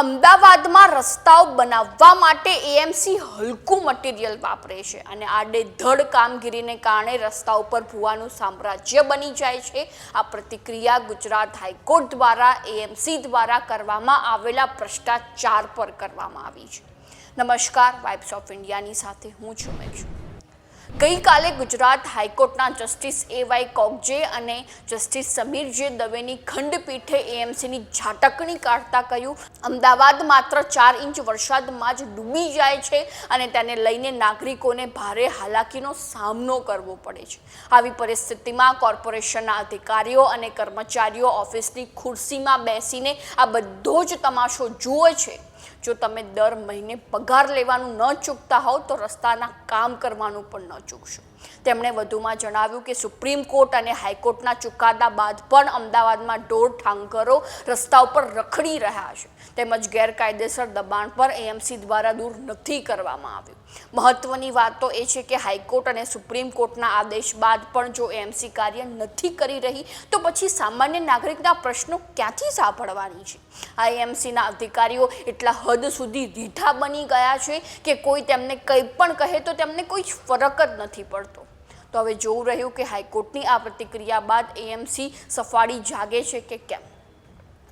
અમદાવાદમાં રસ્તાઓ બનાવવા માટે એએમસી હલકું મટીરિયલ વાપરે છે અને આડેધડ કામગીરીને કારણે રસ્તા ઉપર ભૂવાનું સામ્રાજ્ય બની જાય છે. આ પ્રતિક્રિયા ગુજરાત હાઈકોર્ટ દ્વારા એએમસી દ્વારા કરવામાં આવેલા ભ્રષ્ટાચાર પર કરવામાં આવી છે. નમસ્કાર વાઇબ્સ ઓફ ઇન્ડિયાની સાથે હું છું મેક્ષુ ગઈકાલે ગુજરાત હાઈકોર્ટના જસ્ટિસ એ વાય કોગજે અને જસ્ટિસ સમીર જે દવેની ખંડપીઠે એએમસીની ઝાટકણી કાઢતા કહ્યું, અમદાવાદ માત્ર ચાર ઇંચ વરસાદમાં જ ડૂબી જાય છે અને તેને લઈને નાગરિકોને ભારે હાલાકીનો સામનો કરવો પડે છે. આવી પરિસ્થિતિમાં કોર્પોરેશનના અધિકારીઓ અને કર્મચારીઓ ઓફિસની ખુરશીમાં બેસીને આ બધો જ તમાશો જુએ છે. જો તમે દર મહિને પગાર લેવાનું ન ચૂકતા હોવ, તો રસ્તાના કામ કરવાનું પણ ન ચૂકશો. તેમણે વધુમાં જણાવ્યું કે સુપ્રીમ કોર્ટ અને હાઈકોર્ટના ચુકાદા બાદ પણ અમદાવાદમાં ઢોર ઠાંકરો રસ્તા ઉપર રખડી રહ્યા છે. તેમજ ગેરકાયદેસર દબાણ પર એએમસી દ્વારા દૂર નથી કરવામાં આવ્યું. મહત્વની વાત તો એ છે કે હાઈકોર્ટ અને સુપ્રીમ કોર્ટના આદેશ બાદ પણ જો એએમસી કાર્ય નથી કરી રહી, તો પછી સામાન્ય નાગરિકના પ્રશ્નો ક્યાંથી સાંભળવાની છે? આ એએમસીના અધિકારીઓ એટલા હદ સુધી દીઠા બની ગયા છે કે કોઈ તેમને કંઈ પણ કહે તો તેમને કોઈ જ ફરક જ નથી પડતો. તો હવે જોવું રહ્યું કે હાઈકોર્ટની આ પ્રતિક્રિયા બાદ એએમસી સફાળી જાગે છે કે કેમ?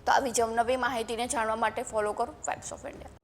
તો આવી જ માહિતીને જાણવા માટે ફોલો કરો ફાઇવ્સ ઓફ ઇન્ડિયા